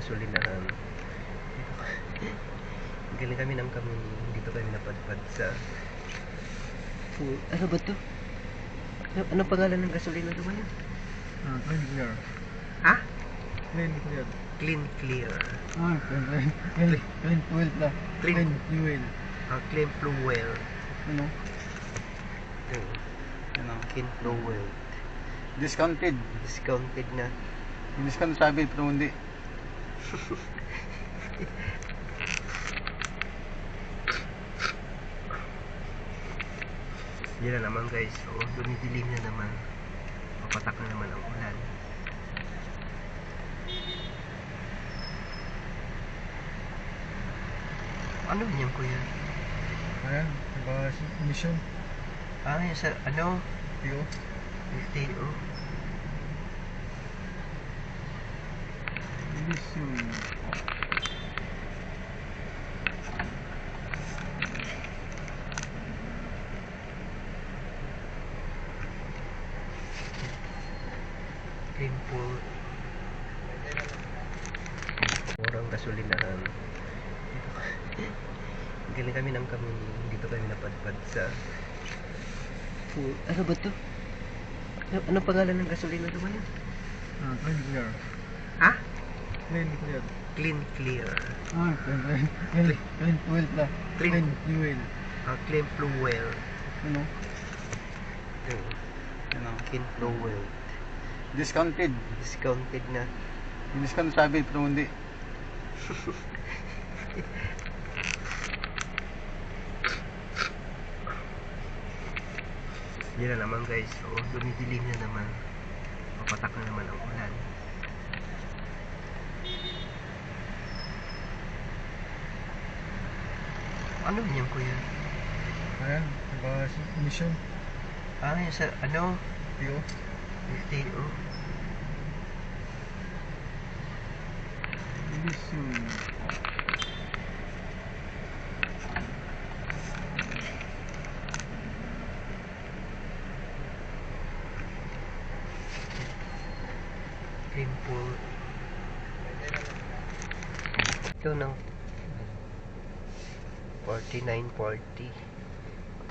gasolinahan. Galing kami ng kami, dito kami napadpad sa... Ano ba to? Ano, anong pangalan ng gasolina to ba yun? Ah, clean clear. Ha? Clean clear. Clean Clear. Ah, clean clear. Clean, clean fuel pala. Clean. Clean fuel. Ah, Clean Fuel. Ano? Yung Ano? Clean Fuel. Discounted. Discounted na. Yung discount sabi, pero hindi. Yan na naman guys. O, dumidilim na naman. Papatak na naman ang ulan. Ano yun kuya? Ayan, iba emission. Ah, yung sa, ano? PO. LTO. Clean pool. Murang gasolinahan. Galing kami ng kami, dito kami napadpad sa... Fu- Ano ba to? Ano, anong pangalan ng gasolina to ba yun? Ah, clean clear. Ha? Clean clear. Clean Clear. Ah, clean clear. Clean, clean fuel pala. Clean. Clean fuel. Ah, Clean Fuel. Ano? Ano? Clean Fuel. Discounted. Discounted na. Discount sabi, pero hindi. Yan na naman guys. O, dumidilim na naman. Papatak na naman ang ulan. Ano yun kuya? Ayan, iba emission. Ah, yung sa, ano? PO. Emission. Clean pool. Ito ng 49.40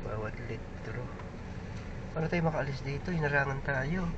bawat litro. Paano tayo makaalis dito? Hinarangan tayo.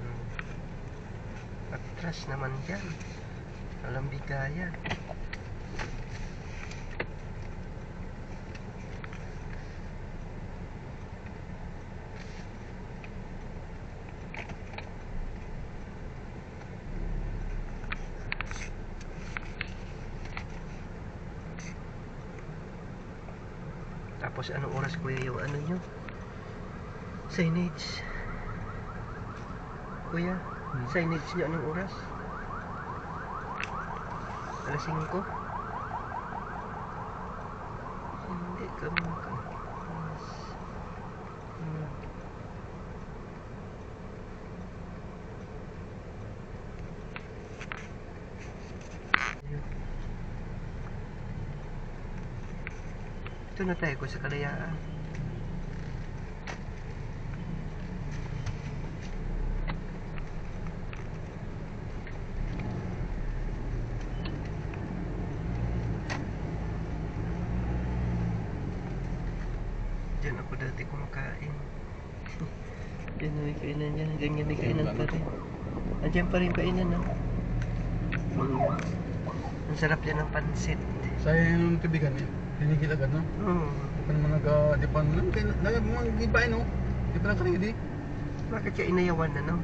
Hmm. Atras naman dyan. Alam bigaya. Tapos anong oras kuya yung ano nyo? Signage. Kuya, signage nyo anong oras? Alas 5? Hindi kami makakas. Hmm. Ito na tayo sa kalayaan. Diyan ako dati kumakain. Diyan may kainan dyan. Ganyan may kainan pa rin. Andiyan pa rin kainan. Ang sarap yan ng pansit. Sayang yung kaibigan eh. Tinigil agad, no? Mm. Hindi pa naman nag-dipan. Nag-gibain, no? Hindi pa nakaready. Bakit siya inayawan na no?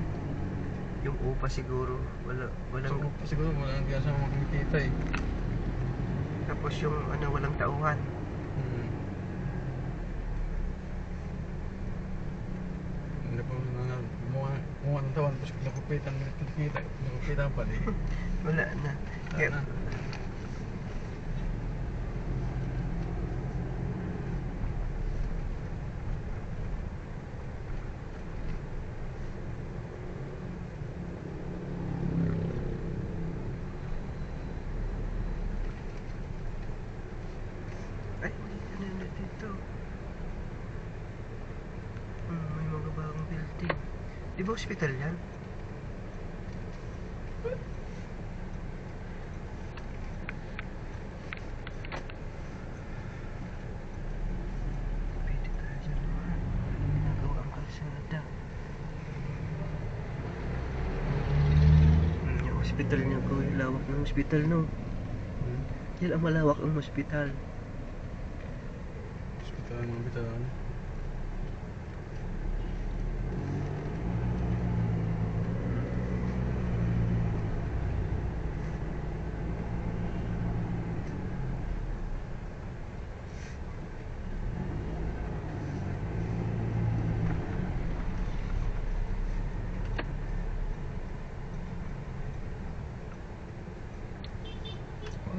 Yung upa siguro. Wala, walang... So, siguro wala nang kaya sa mga kumikita eh. Tapos yung ano, walang tauhan. Hmm. Hindi pa na gumawa gumawa ng tawan tapos nakupitan nakikita nakupitan pa di. Wala na. Kaya, Wala na. ay, ano na dito? Hmm, may mga bagong building. Di ba hospital yan? Pwede tayo dyan naman. Ginagawa ang kalsada. Hmm, yung hospital niya ko, lawak ng hospital no. Hmm. Yan ang malawak ang hospital. Hospital ng bitawan.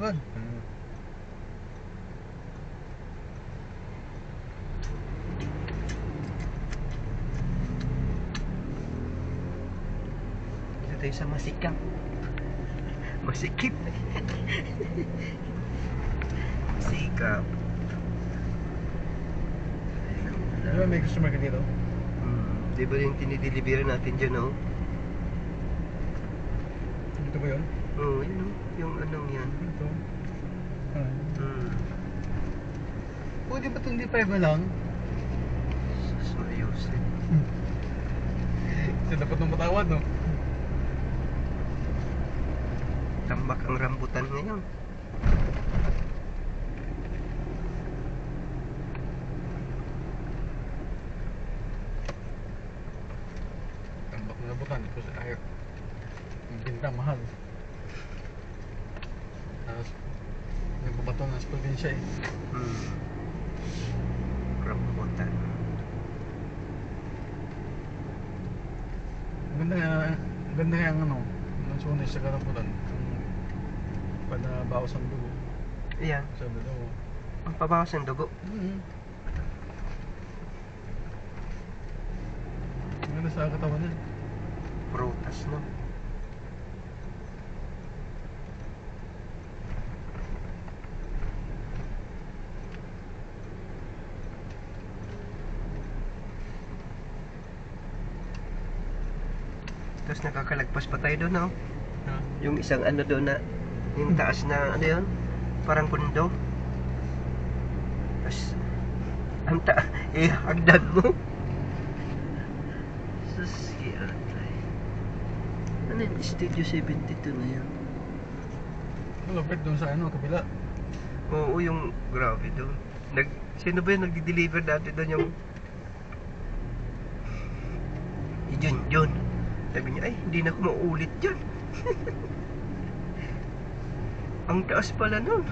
Agad. Hmm. Dito tayo sa masikap. Masikip. Masikap. Di ba may customer ka dito? Hmm, di ba yung tinidelivery natin dyan, oh? Dito ba yun? Oo, oh, yun, oh. Yung anong yan. Dito. Ah. Hmm. Pwede ba itong D5 na lang? Sus, mayos eh. Ito dapat ng matawad, no? Tambak ang rambutan ngayon. Tambak na nabutan. Tapos ayaw. Ang binta, mahal. Tapos, nagbabato na sa probinsya eh. Hmm. Rambutan. Ang Ganda nga, ang ganda nga ang ano, ang sunay sa karambutan. Panabawas ang dugo. Ayan, Sabi daw. ang pabawas ng dugo. Mm-hmm. Ang ganda sa katawan niya. Prutas, no? Tapos nakakalagpas pa tayo doon, no? Ha? Yung isang ano doon na, yung taas na, ano yun? Parang pundo. Tapos, ang ta eh, hagdan mo. Sus, atay. Ano yun? Studio 72 na yan. Malapit doon sa ano, kabila. Oo, yung grabe doon. Nag, sino ba yung nagdi-deliver dati doon yung... Si Jun Jun. Sabi niya, ay, hindi na ako mauulit dyan. Ang taas pala nun.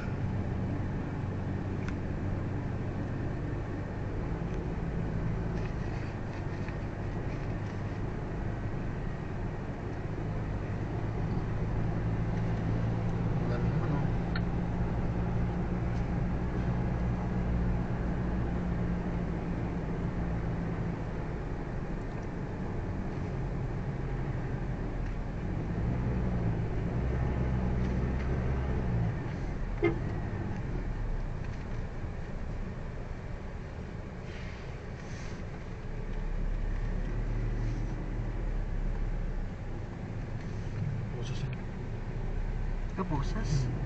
Yes.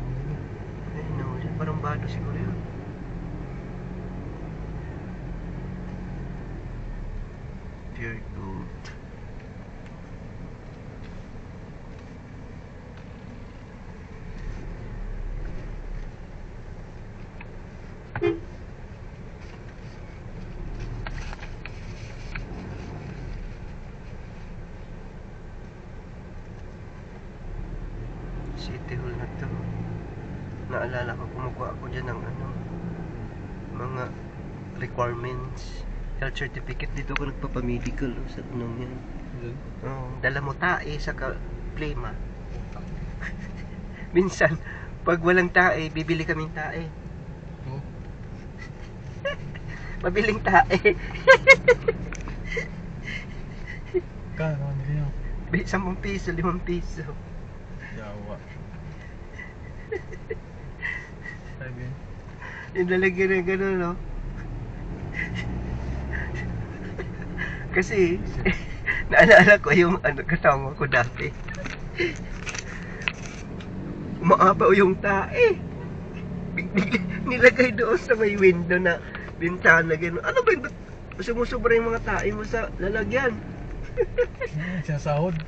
Naalala ko, kumukuha ako dyan ng ano, mga requirements. Health certificate dito ako nagpapamedical oh, sa anong yan. Diyan. Oh, dala mo tae sa ka plema. Minsan, pag walang tae, bibili kaming tae. Oh. Mabiling tae. Kano nila yun? 10 piso, 5 piso. Yawa. Sabi. Yung lalagyan na gano'n, no? Kasi, Naalala ko yung ano, kasama ko dati. Umaapaw yung tae. Nilagay doon sa may window na bintana gano'n. Ano ba yung ba't sumusobra yung mga tae mo sa lalagyan? Sinasahod.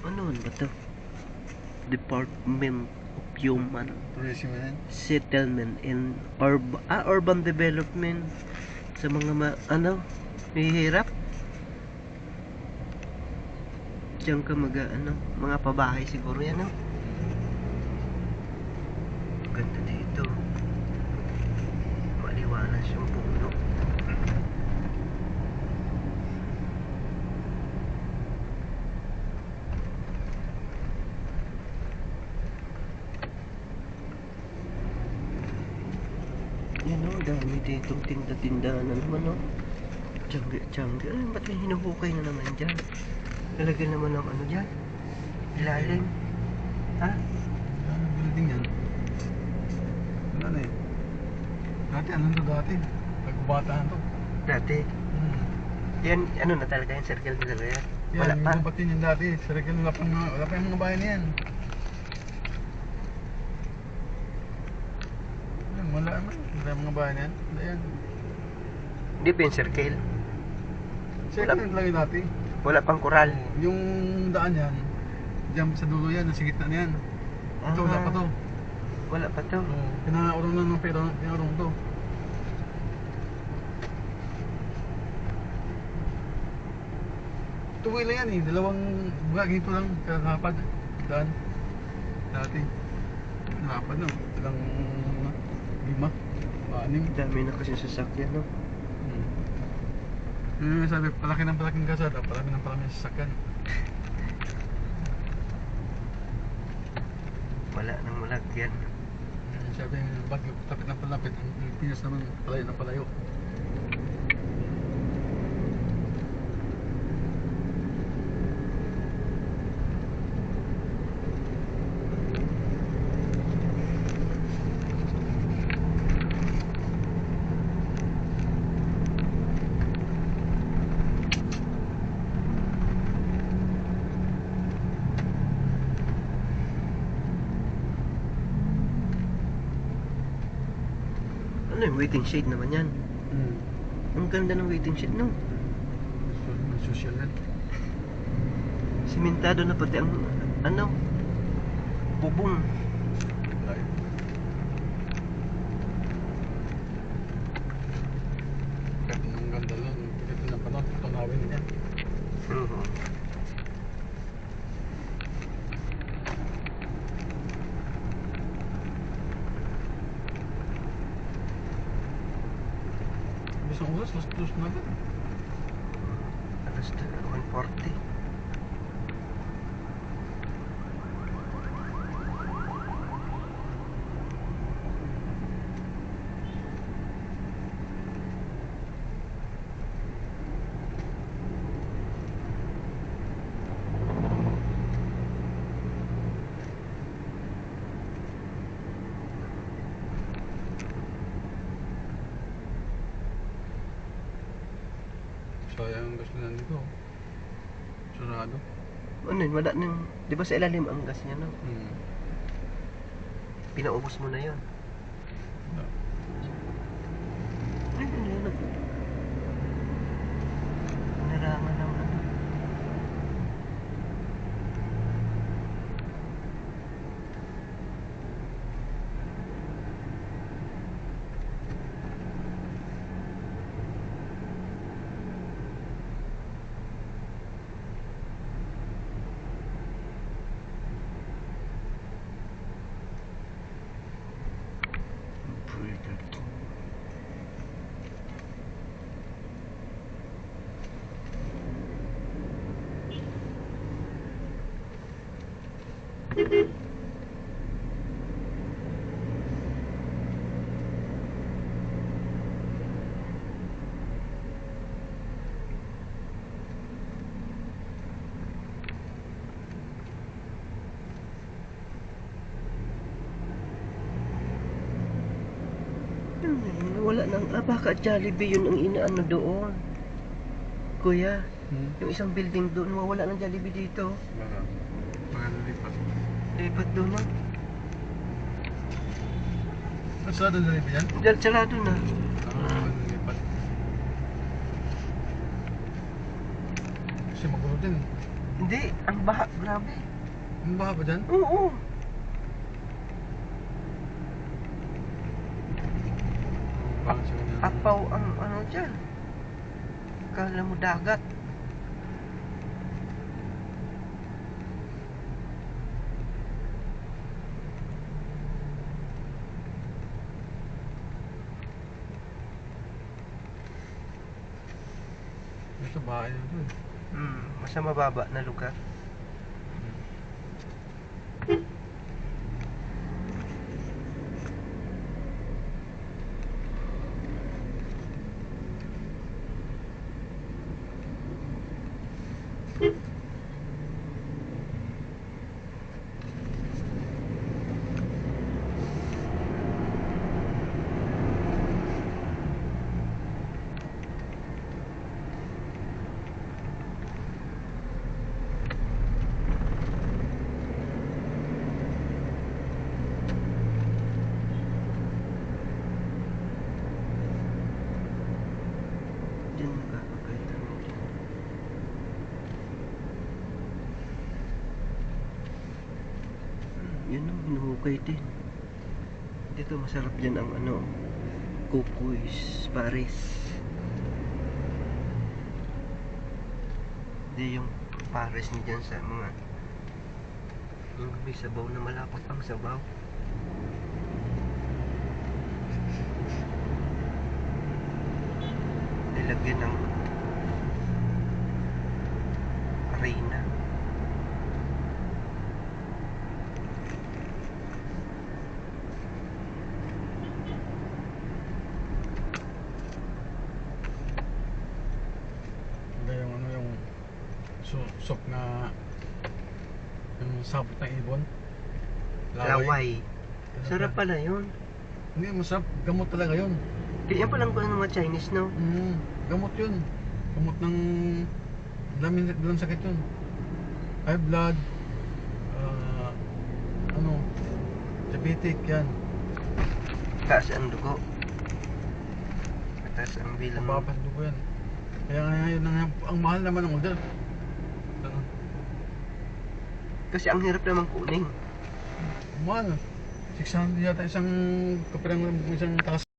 Ano ba to? Department of Human. Settlement and Urb ah, Urban Development sa mga ma ano, mahihirap. Diyan ka mag ano, mga pabahay siguro yan, no? Ganda dito. Maliwalas yung puno. Yan o, dami ditong tinda-tindahan na naman o. Tiyangga, tiyangga. Ay, ba't may hinuhukay na naman dyan? Lalagyan naman ng ano dyan? Ilalim. Ha? Ano building yan? Wala na eh. Dati ano to dati? Pagkubataan to. Dati. Hmm. Yan, ano na talaga yan? Circle na talaga yan? Yan, Wala yung pa. yan dati. Sa Regal, wala pa, mga- wala pa yung mga bahay na yan. Yan, wala mga bahay na yan. Wala yan. Hindi pa yung circle. Hand lang yun dati. Wala pang koral. Yung daan yan, diyan sa dulo yan, nasa gitna na yan. Ito, wala pa to. Wala pa to. Oh, pinaurong lang ng pero pinaurong to. Tuwi lang yan eh, dalawang buga ganito lang, kakapad. Daan. Dati. Na, tagang mga lima, anim. Dami na kasi sasakyan, no? Hmm. Yun yung sabi, palaki ng palaking kasada, palaki ng palaki ng sasakyan. Wala nang malagyan. Sabi, bagyo, lapit ng palapit, ang Pilipinas naman, palayo ng palayo. Waiting shade naman yan? Hmm. Ang ganda ng waiting shade, no? So, social yan. Simentado na pati ang, ano, bubong. Layo. Kahit anong ganda lang, ito na panahon, tunawin yan. Mhm. Isang oras, last close na agad. Alas 140. Sayang ang gas na nandito. Sarado. Ano yun, wala nang, di ba sa ilalim ang gas niya, no? Hmm. Pinaubos mo na yun. wala nang ah, baka Jollibee yun ang inaano doon. Kuya, hmm? yung isang building doon, wala nang Jollibee dito. Baka. Lipat doon na. Sarado na rin ba yan? Dahil sarado na. Ah. Kasi magulo din. Hindi, ang baha, grabe. Ang baha pa dyan? Oo. Na. Apaw ang ano dyan. Kala mo dagat. Ito bahay na doon. Hmm, mas mababa na lugar. Diyan nakakakita mo dyan. Hmm, Yun ang hinuhukay din. Dito masarap dyan ang ano, kukuis, pares. Hindi yung pares ni dyan sa mga yung may sabaw na malapot ang sabaw. Nilagyan ng arena. Hindi yung ano yung susok na sabot ng ibon. Laway. Sarap pala yun. Hindi, masarap. Gamot talaga yun. Kaya palang ko ng mga Chinese, no? Mm, gamot yun. Gamot ng dami dalang sakit yun. High blood, ah, ano, diabetic yan. Taas ang dugo. Taas ang bilang. Mabapas dugo yan. Kaya nga yun, ang, ang mahal naman ng order. Kasi ang hirap naman kunin. mahal. 600 yata isang kaperang isang takas